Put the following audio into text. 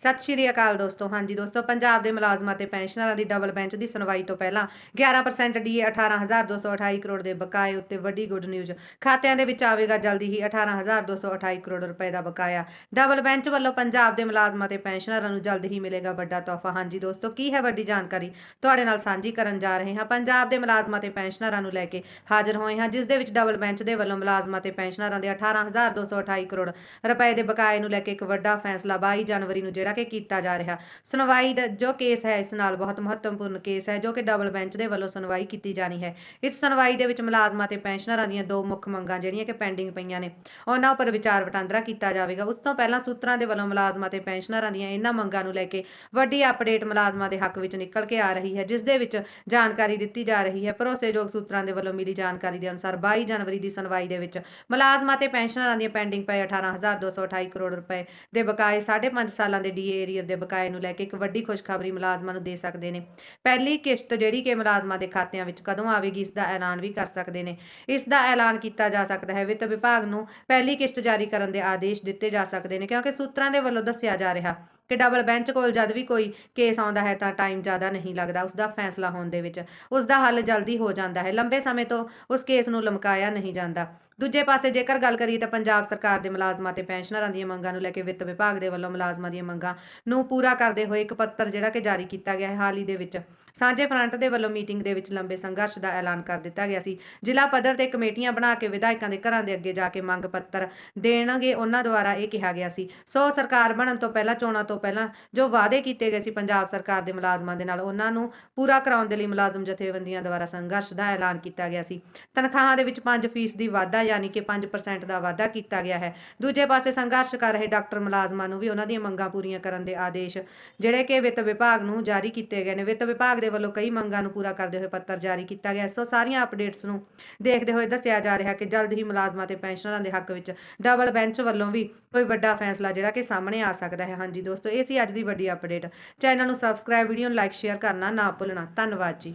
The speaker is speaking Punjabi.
ਸਤਿ ਸ਼੍ਰੀ ਅਕਾਲ ਦੋਸਤੋ। ਹਾਂਜੀ ਦੋਸਤੋ, ਪੰਜਾਬ ਦੇ ਮੁਲਾਜ਼ਮਾਂ ਤੇ ਪੈਨਸ਼ਨਰਾਂ ਦੀ ਡਬਲ ਬੈਂਚ ਦੀ ਸੁਣਵਾਈ ਤੋਂ ਪਹਿਲਾਂ 11% ਡੀਏ 18228 ਕਰੋੜ ਦੇ ਬਕਾਏ ਉੱਤੇ ਵੱਡੀ ਗੁੱਡ ਨਿਊਜ਼ ਖਾਤਿਆਂ ਦੇ ਵਿੱਚ ਆਵੇਗਾ ਜਲਦੀ ਹੀ 18228 ਕਰੋੜ ਰੁਪਏ ਦਾ ਬਕਾਇਆ। ਡਬਲ ਬੈਂਚ ਵੱਲੋਂ ਪੰਜਾਬ ਦੇ ਮੁਲਾਜ਼ਮਾਂ ਤੇ ਪੈਨਸ਼ਨਰਾਂ ਨੂੰ ਜਲਦ ਹੀ ਮਿਲੇਗਾ ਵੱਡਾ ਤੋਹਫਾ। ਹਾਂਜੀ ਦੋਸਤੋ, ਕੀ ਹੈ ਵੱਡੀ ਜਾਣਕਾਰੀ? ਤੁਹਾਡੇ ਨਾਲ ਸਾਂਝੀ ਕਰਨ ਜਾ ਰਹੇ ਹਾਂ। ਪੰਜਾਬ ਦੇ ਮੁਲਾਜ਼ਮਾਂ ਤੇ ਪੈਨਸ਼ਨਰਾਂ ਨੂੰ ਲੈ ਕੇ ਹਾਜ਼ਰ ਹੋਏ ਹਾਂ, ਜਿਸ ਦੇ ਵਿੱਚ ਡਬਲ ਬੈਂਚ ਦੇ ਵੱਲੋਂ ਮੁਲਾਜ਼ਮਾਂ ਤੇ ਪੈਨਸ਼ਨਰਾਂ ਦੇ 18228 ਕਰੋੜ ਰੁਪਏ ਦੇ ਬਕਾਏ ਨੂੰ ਲੈ ਕੇ ਇੱਕ ਵੱਡਾ ਫੈਸਲਾ 22 ਜਨਵਰੀ ਨੂੰ ਜਿਹੜਾ ਕਿ ਕੀਤਾ ਜਾ ਰਿਹਾ। ਸੁਣਵਾਈ ਦਾ, ਜੋ ਕੇਸ ਹੈ, ਇਸ ਨਾਲ ਬਹੁਤ ਮਹੱਤਵਪੂਰਨ ਕੇਸ ਹੈ, ਜੋ ਕਿ ਡਬਲ ਬੈਂਚ ਦੇ ਵੱਲੋਂ ਸੁਣਵਾਈ ਕੀਤੀ ਜਾਣੀ ਹੈ। ਇਸ ਸੁਣਵਾਈ ਦੇ ਵਿੱਚ ਮੁਲਾਜ਼ਮਾਂ ਤੇ ਪੈਨਸ਼ਨਰਾਂ ਦੀਆਂ ਦੋ ਮੁੱਖ ਮੰਗਾਂ ਜਿਹੜੀਆਂ ਕਿ ਪੈਂਡਿੰਗ ਪਈਆਂ ਨੇ। ਉਹਨਾਂ ਉੱਪਰ ਵਿਚਾਰ ਵਟਾਂਦਰਾ ਕੀਤਾ ਜਾਵੇਗਾ। ਉਸ ਤੋਂ ਪਹਿਲਾਂ ਸੂਤਰਾਂ ਦੇ ਵੱਲੋਂ ਮੁਲਾਜ਼ਮਾਂ ਤੇ ਪੈਨਸ਼ਨਰਾਂ ਦੀਆਂ ਇਹਨਾਂ ਮੰਗਾਂ ਨੂੰ ਲੈ ਕੇ ਵੱਡੀ ਅਪਡੇਟ ਮੁਲਾਜ਼ਮਾਂ ਦੇ ਹੱਕ ਵਿੱਚ ਨਿਕਲ ਕੇ ਆ ਰਹੀ ਹੈ, ਜਿਸ ਦੇ ਵਿੱਚ ਜਾਣਕਾਰੀ ਦਿੱਤੀ ਜਾ ਰਹੀ ਹੈ। ਭਰੋਸੇਯੋਗ ਸੂਤਰਾਂ ਦੇ ਵੱਲੋਂ ਮਿਲੀ ਜਾਣਕਾਰੀ ਦੇ ਅਨੁਸਾਰ 22 ਜਨਵਰੀ ਦੀ ਸੁਣਵਾਈ ਦੇ ਵਿੱਚ ਮੁਲਾਜ਼ਮਾਂ ਤੇ ਪੈਨਸ਼ਨਰਾਂ ਦੀਆਂ ਪੈਂਡਿੰਗ ਪਏ 18228 ਕਰੋੜ ਰੁਪਏ ਦੇ ਬਕਾਏ 5.5 ਸਾਲਾਂ ਦੇ ਡੀਏ ਦੇ ਬਕਾਏ ਨੂੰ ਲੈ ਕੇ ਇੱਕ ਵੱਡੀ ਖੁਸ਼ਖਬਰੀ ਮੁਲਾਜ਼ਮਾਂ ਨੂੰ ਦੇ ਸਕਦੇ ਨੇ। ਪਹਿਲੀ ਕਿਸ਼ਤ ਜਿਹੜੀ ਕਿ ਮੁਲਾਜ਼ਮਾਂ ਦੇ ਖਾਤਿਆਂ ਵਿੱਚ ਕਦੋਂ ਆਵੇਗੀ, ਇਸ ਦਾ ਐਲਾਨ ਵੀ ਕਰ ਸਕਦੇ ਨੇ। ਇਸ ਦਾ ਐਲਾਨ ਕੀਤਾ ਜਾ ਸਕਦਾ ਹੈ, ਵਿੱਤ ਵਿਭਾਗ ਨੂੰ ਪਹਿਲੀ ਕਿਸ਼ਤ ਜਾਰੀ ਕਰਨ ਦੇ ਆਦੇਸ਼ ਦਿੱਤੇ ਜਾ ਸਕਦੇ ਨੇ, ਕਿਉਂਕਿ ਸੂਤਰਾਂ ਦੇ ਵੱਲੋਂ ਦੱਸਿਆ ਜਾ ਰਿਹਾ ਕਿ ਡਬਲ ਬੈਂਚ ਕੋਲ ਜਦ ਵੀ ਕੋਈ ਕੇਸ ਆਉਂਦਾ ਹੈ ਤਾਂ ਟਾਈਮ ਜ਼ਿਆਦਾ ਨਹੀਂ ਲੱਗਦਾ ਉਸ ਦਾ ਫੈਸਲਾ ਹੋਣ ਦੇ ਵਿੱਚ। ਉਸ ਦਾ ਹੱਲ ਜਲਦੀ ਹੋ ਜਾਂਦਾ ਹੈ। ਲੰਬੇ ਸਮੇਂ ਤੋਂ ਉਸ ਕੇਸ ਨੂੰ ਲਮਕਾਇਆ ਨਹੀਂ ਜਾਂਦਾ। ਦੂਜੇ ਪਾਸੇ ਜੇਕਰ ਗੱਲ ਕਰੀਏ ਤਾਂ ਪੰਜਾਬ ਸਰਕਾਰ ਦੇ ਮੁਲਾਜ਼ਮਾਂ ਤੇ ਪੈਨਸ਼ਨਰਾਂ ਦੀਆਂ ਮੰਗਾਂ ਨੂੰ ਲੈ ਕੇ ਵਿੱਤ ਵਿਭਾਗ ਦੇ ਵੱਲੋਂ ਮੁਲਾਜ਼ਮਾਂ ਦੀਆਂ ਮੰਗਾਂ ਨੂੰ ਪੂਰਾ ਕਰਦੇ ਹੋਏ ਇੱਕ ਪੱਤਰ ਜਿਹੜਾ ਕਿ ਜਾਰੀ ਕੀਤਾ ਗਿਆ ਹੈ ਹਾਲ ਹੀ ਦੇ ਵਿੱਚ। ਸਾਂਝੇ ਫਰੰਟ ਦੇ ਵੱਲੋਂ ਮੀਟਿੰਗ ਦੇ ਵਿੱਚ ਲੰਬੇ ਸੰਘਰਸ਼ ਦਾ ਐਲਾਨ ਕਰ ਦਿੱਤਾ ਗਿਆ ਸੀ। ਜ਼ਿਲ੍ਹਾ ਪੱਧਰ ਤੇ ਕਮੇਟੀਆਂ ਬਣਾ ਕੇ ਵਿਧਾਇਕਾਂ ਦੇ ਘਰਾਂ ਦੇ ਅੱਗੇ ਜਾ ਕੇ ਮੰਗ ਪੱਤਰ ਦੇਣਗੇ, ਉਹਨਾਂ ਦੁਆਰਾ ਇਹ ਕਿਹਾ ਗਿਆ ਸੀ। ਸੋ ਸਰਕਾਰ ਬਣਨ ਤੋਂ ਪਹਿਲਾਂ, ਚੋਣਾਂ ਤੋਂ ਪਹਿਲਾਂ ਜੋ ਵਾਅਦੇ ਕੀਤੇ ਗਏ ਸੀ ਪੰਜਾਬ ਸਰਕਾਰ ਦੇ ਮੁਲਾਜ਼ਮਾਂ ਦੇ ਨਾਲ, ਉਹਨਾਂ ਨੂੰ ਪੂਰਾ ਕਰਾਉਣ ਦੇ ਲਈ ਮੁਲਾਜ਼ਮ ਜਥੇਬੰਦੀਆਂ ਦੁਆਰਾ ਸੰਘਰਸ਼ ਦਾ ਐਲਾਨ ਕੀਤਾ ਗਿਆ ਸੀ। ਤਨਖਾਹਾਂ ਦੇ ਵਿੱਚ 5% ਦੀ ਵਾਧਾ, ਯਾਨੀ ਕਿ 5% ਦਾ ਵਾਧਾ ਕੀਤਾ ਗਿਆ ਹੈ। ਦੂਜੇ ਪਾਸੇ ਸੰਘਰਸ਼ ਕਰ ਰਹੇ ਡਾਕਟਰ ਮੁਲਾਜ਼ਮਾਂ ਨੂੰ ਵੀ ਉਹਨਾਂ ਦੀਆਂ ਮੰਗਾਂ ਪੂਰੀਆਂ ਕਰਨ ਦੇ ਆਦੇਸ਼, ਜਿਹੜੇ ਕਿ ਵਿੱਤ ਵਿਭਾਗ ਨੂੰ ਜਾਰੀ ਕੀਤੇ ਗਏ ਨੇ। ਵਿੱਤ ਵਿਭਾਗ ਦੇ ਦੇ ਵੱਲੋਂ ਕਈ ਮੰਗਾਂ ਨੂੰ ਪੂਰਾ ਕਰਦੇ ਹੋਏ ਪੱਤਰ ਜਾਰੀ ਕੀਤਾ ਗਿਆ। ਸੋ ਸਾਰੀਆਂ ਅਪਡੇਟਸ ਨੂੰ ਦੇਖਦੇ ਹੋਏ ਦੱਸਿਆ ਜਾ ਰਿਹਾ ਕਿ ਜਲਦ ਹੀ ਮੁਲਾਜ਼ਮਾਂ ਤੇ ਪੈਨਸ਼ਨਰਾਂ ਦੇ ਹੱਕ ਵਿੱਚ ਡਬਲ ਬੈਂਚ ਵੱਲੋਂ ਵੀ ਕੋਈ ਵੱਡਾ ਫੈਸਲਾ ਜਿਹੜਾ ਕਿ ਸਾਹਮਣੇ ਆ ਸਕਦਾ ਹੈ। ਹਾਂਜੀ ਦੋਸਤੋ, ਇਹ ਸੀ ਅੱਜ ਦੀ ਵੱਡੀ ਅਪਡੇਟ। ਚੈਨਲ ਨੂੰ ਸਬਸਕ੍ਰਾਈਬ, ਵੀਡੀਓ ਨੂੰ ਲਾਈਕ, ਸ਼ੇਅਰ ਕਰਨਾ ਨਾ ਭੁੱਲਣਾ। ਧੰਨਵਾਦ ਜੀ।